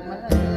ดมา